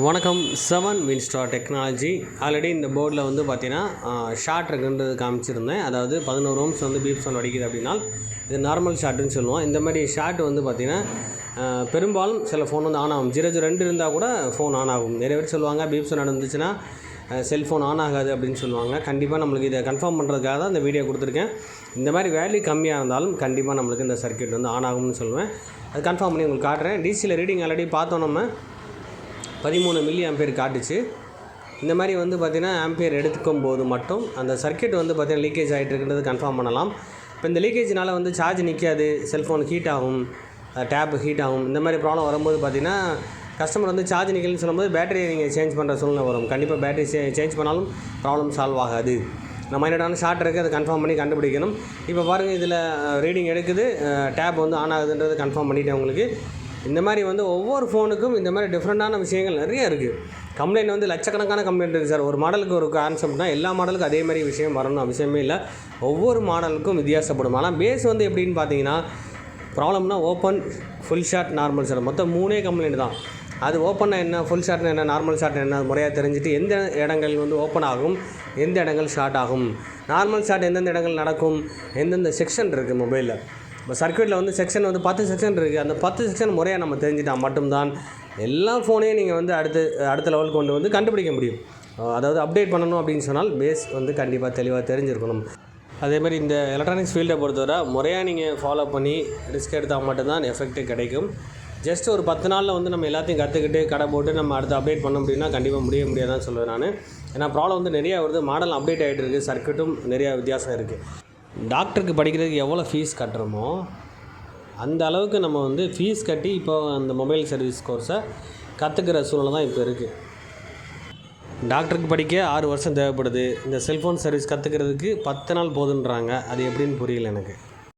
வணக்கம் seven வின்ஸ்டா technology. Already இந்த போர்டில் வந்து பார்த்தீங்கன்னா ஷார்ட் இருக்குன்றது காமிச்சிருந்தேன். அதாவது பதினோரு ஓம்ஸ் வந்து பீப் சவுண்ட் அடிக்குது அப்படின்னா இது நார்மல் ஷார்ட்டுன்னு சொல்லுவோம். இந்த மாதிரி ஷார்ட் வந்து பார்த்திங்கன்னா பெரும்பாலும் சில ஃபோன் வந்து ஆன் ஆகும். ஜீரோ ஜீரோ ரெண்டு இருந்தால் கூட ஃபோன் ஆன் ஆகும். நிறைய பேர் சொல்லுவாங்க பீப் சவுண்ட் நடந்துச்சுன்னா செல்ஃபோன் ஆன் ஆகாது அப்படின்னு சொல்லுவாங்க. கண்டிப்பாக நம்மளுக்கு இதை கன்ஃபார்ம் பண்ணுறதுக்காக தான் இந்த வீடியோ கொடுத்துருக்கேன். இந்த மாதிரி வேல்யூ கம்மியாக இருந்தாலும் கண்டிப்பாக நம்மளுக்கு இந்த சர்க்யூட் வந்து ஆன் ஆகும்னு சொல்லுவேன். அது கன்ஃபார்ம் பண்ணி உங்களுக்கு காட்டுறேன். டிசியில் ரீடிங் ஆல்ரெடி பார்த்தோம் நம்ம. பதிமூணு மில்லி ஆம்பியர் காட்டுச்சு. இந்த மாதிரி வந்து பார்த்திங்கன்னா ஆம்பியர் எடுத்துக்கும் போது மட்டும் அந்த சர்க்கியூட் வந்து பார்த்திங்கன்னா லீக்கேஜ் ஆகிட்டு இருக்குன்றது கன்ஃபார்ம் பண்ணலாம். இப்போ இந்த லீக்கேஜினால் வந்து சார்ஜ் நிற்காது செல்ஃபோன் ஹீட் ஆகும் டேப் ஹீட் ஆகும். இந்த மாதிரி ப்ராப்ளம் வரும்போது பார்த்திங்கன்னா கஸ்டமர் வந்து சார்ஜ் நிற்கலன்னு சொல்லும்போது பேட்டரியை நீங்கள் சேஞ்ச் பண்ணுற சூழ்நிலை வரும். கண்டிப்பாக பேட்டரி சே சேஞ்ச் பண்ணாலும் ப்ராப்ளம் சால்வ் ஆகாது. நம்ம என்னடான ஷார்ட் இருக்குது அதை கன்ஃபார்ம் பண்ணி கண்டுபிடிக்கணும். இப்போ பாருங்கள் இதில் ரீடிங் எடுக்குது டேப் வந்து ஆன் ஆகுதுன்றது கன்ஃபார்ம் பண்ணிவிட்டேன் உங்களுக்கு. இந்த மாதிரி வந்து ஒவ்வொரு ஃபோனுக்கும் இந்த மாதிரி டிஃப்ரெண்ட்டான விஷயங்கள் நிறைய இருக்குது கம்ப்ளைண்ட் வந்து லட்சக்கணக்கான கம்ப்ளைண்ட் இருக்குது சார். ஒரு மாடலுக்கு ஒரு கான்செப்ட்னா எல்லா மாடலுக்கும் அதே மாதிரி விஷயம் வரணும் அவசியமே இல்லை. ஒவ்வொரு மாடலுக்கும் வித்தியாசப்படும். ஆனால் பேஸ் வந்து எப்படின்னு பார்த்தீங்கன்னா ப்ராப்ளம்னா open full short normal short மொத்தம் மூணே கம்ப்ளைண்ட் தான். அது ஓப்பன்னா என்ன ஃபுல் ஷாட்னா என்ன நார்மல் ஷாட் என்ன முறையாக தெரிஞ்சுட்டு எந்த இடங்கள் வந்து ஓப்பன் ஆகும் எந்த இடங்கள் ஷார்ட் ஆகும். நார்மல் ஷாட் எந்தெந்த இடங்கள் நடக்கும் எந்தெந்த செக்ஷன் இருக்குது மொபைலில் இப்போ சர்க்யூட்டில் வந்து செக்ஷன் வந்து பத்து செக்ஷன் இருக்குது அந்த பத்து செக்ஷன் முறையாக நம்ம தெரிஞ்சிட்டா மட்டும்தான் எல்லா ஃபோனையும் நீங்கள் வந்து அடுத்து அடுத்த லெவல் கொண்டு வந்து கண்டுபிடிக்க முடியும். அதாவது அப்டேட் பண்ணணும் அப்படின்னு சொன்னால் பேஸ் வந்து கண்டிப்பாக தெளிவாக தெரிஞ்சிருக்கணும். அதே மாதிரி இந்த எலக்ட்ரானிக்ஸ் ஃபீல்டை பொறுத்தவரை முறையாக நீங்கள் ஃபாலோ பண்ணி ரிஸ்க் எடுத்தால் மட்டும்தான் எஃபெக்ட்டு கிடைக்கும். ஜஸ்ட் ஒரு பத்து நாளில் வந்து நம்ம எல்லாத்தையும் கற்றுக்கிட்டு கடை போட்டு நம்ம அடுத்து அப்டேட் பண்ண முடியும்னா கண்டிப்பாக முடிய முடியாதான் சொல்லுவேன் நான். ஏன்னா ப்ராப்ளம் வந்து நிறையா வருது. மாடல் அப்டேட் ஆகிட்டு இருக்குது சர்க்யூட்டும் நிறையா வித்தியாசம் இருக்குது டாக்டருக்கு படிக்கிறதுக்கு எவ்வளோ ஃபீஸ் கட்டுறோமோ அந்த அளவுக்கு நம்ம வந்து ஃபீஸ் கட்டி இப்போ அந்த மொபைல் சர்வீஸ் கோர்ஸை கற்றுக்கிற சூழ்நிலை தான் இப்போ இருக்குது டாக்டருக்கு படிக்க ஆறு வருஷம் தேவைப்படுது. இந்த செல்ஃபோன் சர்வீஸ் கற்றுக்கிறதுக்கு பத்து நாள் போதுன்றாங்க. அது எப்படின்னு புரியல எனக்கு.